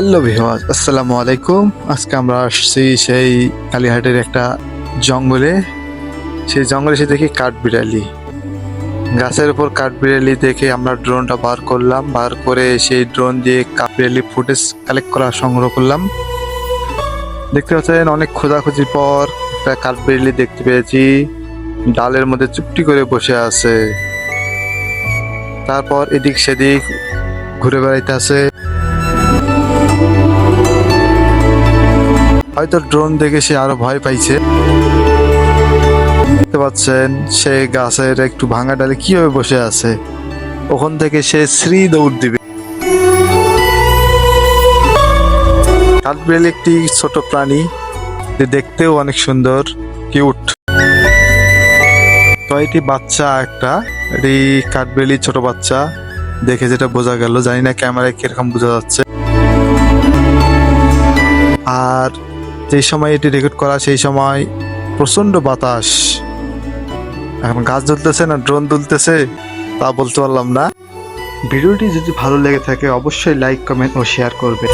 Hello ভিওয়াজ আসসালামু আলাইকুম আজকে আমরা আসছি সেই কালীহাটের একটা জঙ্গলে। সেই জঙ্গলে এসে দেখি কাঠবিড়ালি গাছের উপর কাঠবিড়ালি দেখে আমরা ড্রোনটা বার করলাম। বার করে সেই ড্রোন দিয়ে কাঠবিড়ালি ফুটেজ কালেক্ট করা সংগ্রহ করলাম। দেখতে পাচ্ছেন, অনেক খোঁজাখুঁজির পর একটা কাঠবিড়ালি দেখতে পেয়েছি। ডালের মধ্যে চুপটি করে বসে আছে। তারপর এদিক সেদিক ঘুরে বেড়াইতে আছে। হয়তো ড্রোন দেখে সে আরও ভয় পাইছে। দেখতে পাচ্ছেন, সে গাছের একটু ভাঙা ডালে কীভাবে বসে আছে? ওখান থেকে সে শ্রী দৌড় দিবে। কাঠবিড়াল একটি ছোট প্রাণী, যে দেখতেও অনেক সুন্দর কিউট তো এটি বাচ্চা একটা, এটি কাঠবিড়ালি ছোট বাচ্চা। দেখে যেটা বোঝা গেল, জানি না ক্যামেরায় কীরকম বোঝা যাচ্ছে। আর যে সময় এটি রেকর্ড করা, সেই সময় প্রচণ্ড বাতাস। এখন গাছ দুলতেছে না ড্রোন দুলতেছে, তা বলতে পারলাম না। ভিডিওটি যদি ভালো লেগে থাকে, অবশ্যই লাইক কমেন্ট ও শেয়ার করবে।